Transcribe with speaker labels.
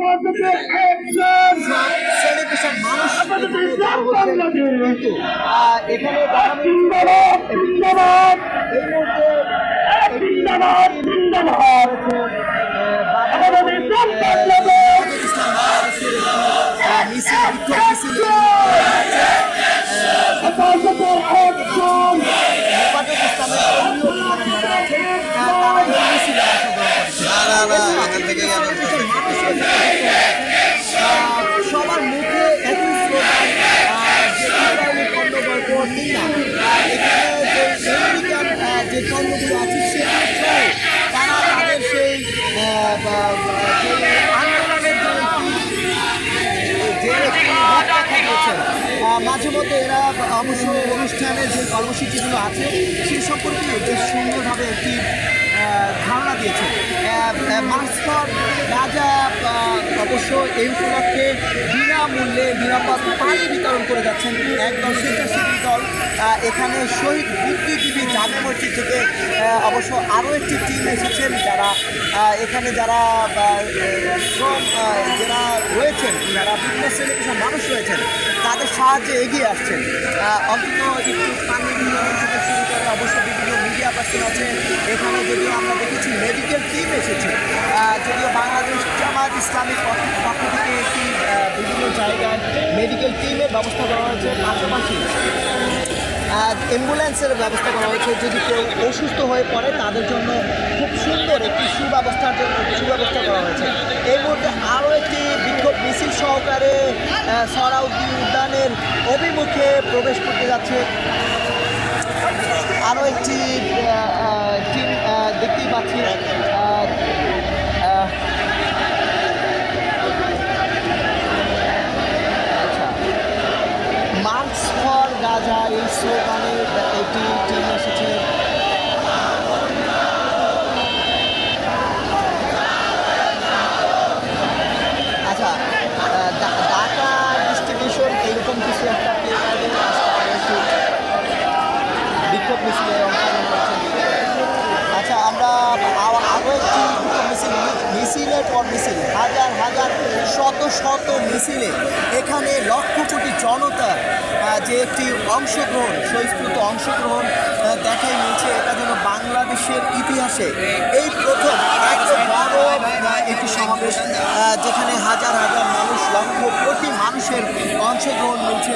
Speaker 1: কিন্তু এখানে এই মুহূর্তে হেফাজত ইসলামের কর্মীও এখানে যারা আছেন, আহ, সবার মুখে যে আছে তারা সেই যে মাঝে মধ্যে এরা অবশ্য অনুষ্ঠানের যে কর্মসূচিগুলো আছে সেই সম্পর্কে বেশ সুন্দরভাবে একটি ধারণা দিয়েছে মাস্টার রাজা অবশ্য এই উপলক্ষে বিনামূল্যে নিরাপদ পানি বিতরণ করে যাচ্ছেন একদল স্বেচ্ছাসেবী দল। এখানে শহীদ বুদ্ধিজীবী জামে মসজিদ থেকে অবশ্য আরও একটি টিম এসেছেন যারা এখানে যারা শ্রম যারা রয়েছেন, যারা বিভিন্ন শ্রেণি পেশার মানুষ রয়েছেন, তাদের সাহায্যে এগিয়ে আসছেন। অন্তত একটু পানি থেকে শুরু করে অবশ্য বিভিন্ন মিডিয়া পার্সন আছে এখানে যদিও আমরা দেখেছি মেডিকেল টিম এসেছে আহ, যদিও বাংলাদেশ জামাত ইসলামিক পক্ষ থেকে একটি বিভিন্ন জায়গায় মেডিকেল টিমের ব্যবস্থা করা হয়েছে পাশাপাশি অ্যাম্বুলেন্সের ব্যবস্থা করা হয়েছে। যদি কেউ অসুস্থ হয়ে পড়ে তাদের জন্য খুব সুন্দর একটি সুব্যবস্থার জন্য সুব্যবস্থা করা হয়েছে। এই মুহূর্তে আরও একটি বিক্ষোভ মিছিল সহকারে আহ, সরাউদ্দি উদ্যানের অভিমুখে প্রবেশ করতে যাচ্ছে। আরও একটি টিম দেখতেই পাচ্ছি। মার্কস ফর গাজা এই স্লোগানে একটি টিম এসেছে। আচ্ছা কিছু একটা অংশগ্রহণ আচ্ছা আমরা আরও একটি মিছিল মিছিলের পর মিছিল, হাজার হাজার, শত শত মিছিলে। এখানে লক্ষ কোটি জনতার যে একটি অংশগ্রহণ স্বস্ফূর্ত অংশগ্রহণ দেখাই মিলছে এটা যেন বাংলাদেশের ইতিহাসে। এই প্রথম এত বড় একটি সমাবেশ যেখানে হাজার হাজার মানুষ, লক্ষ কোটি মানুষের অংশগ্রহণ মিলছে।